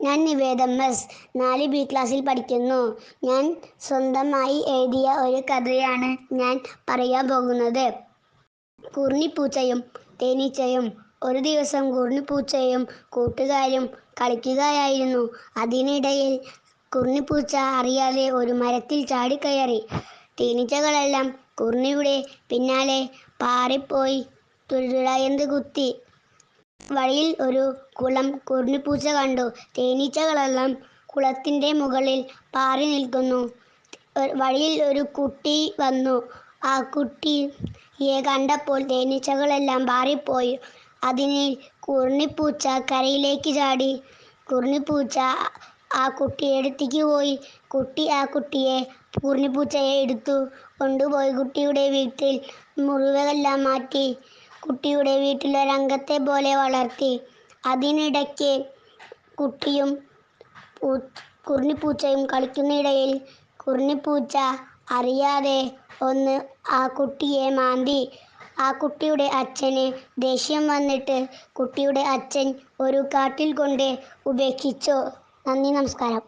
ഞാൻ നിവേദം എസ്. നാല് ബി ക്ലാസ്സിൽ പഠിക്കുന്നു. ഞാൻ സ്വന്തമായി എഴുതിയ ഒരു കഥയാണ് ഞാൻ പറയാൻ പോകുന്നത്. കുർണിപ്പൂച്ചയും തേനീച്ചയും ഒരു ദിവസം കുർണിപ്പൂച്ചയും കൂട്ടുകാരും കളിക്കുകയായിരുന്നു. അതിനിടയിൽ കുർണിപ്പൂച്ച അറിയാതെ ഒരു മരത്തിൽ ചാടിക്കയറി തേനീച്ചകളെല്ലാം കുർണിയുടെ പിന്നാലെ പാറിപ്പോയി. തുഴയെന്ന് കുത്തി? വഴിയിൽ ഒരു കുളം കുറുനിപ്പൂച്ച കണ്ടു. തേനീച്ചകളെല്ലാം കുളത്തിന്റെ മുകളിൽ പാറി നിൽക്കുന്നു. വഴിയിൽ ഒരു കുട്ടി വന്നു. ആ കുട്ടിയെ കണ്ടപ്പോൾ തേനീച്ചകളെല്ലാം പാറിപ്പോയി. അതിന് കുറുനിപ്പൂച്ച കരയിലേക്ക് ചാടി. കുറുനിപ്പൂച്ച ആ കുട്ടിയെ അടുത്തേക്ക് പോയി. കുട്ടി ആ കുട്ടിയെ കുറുനിപ്പൂച്ചയെ എടുത്തു. കൊണ്ടുപോയി കുട്ടിയുടെ വീട്ടിൽ മുറിവെല്ലാം മാറ്റി. കുട്ടിയുടെ വീട്ടിൽ ഒരംഗത്തെ പോലെ വളർത്തി. അതിനിടയ്ക്ക് കുട്ടിയും കുറുനിപ്പൂച്ചയും കളിക്കുന്നതിനിടയിൽ കുറുനിപ്പൂച്ച അറിയാതെ ഒന്ന് ആ കുട്ടിയെ മാന്തി. ആ കുട്ടിയുടെ അച്ഛന് ദേഷ്യം വന്നിട്ട് കുട്ടിയുടെ അച്ഛൻ ഒരു കാട്ടിൽ കൊണ്ട് ഉപേക്ഷിച്ചു. നന്ദി നമസ്കാരം.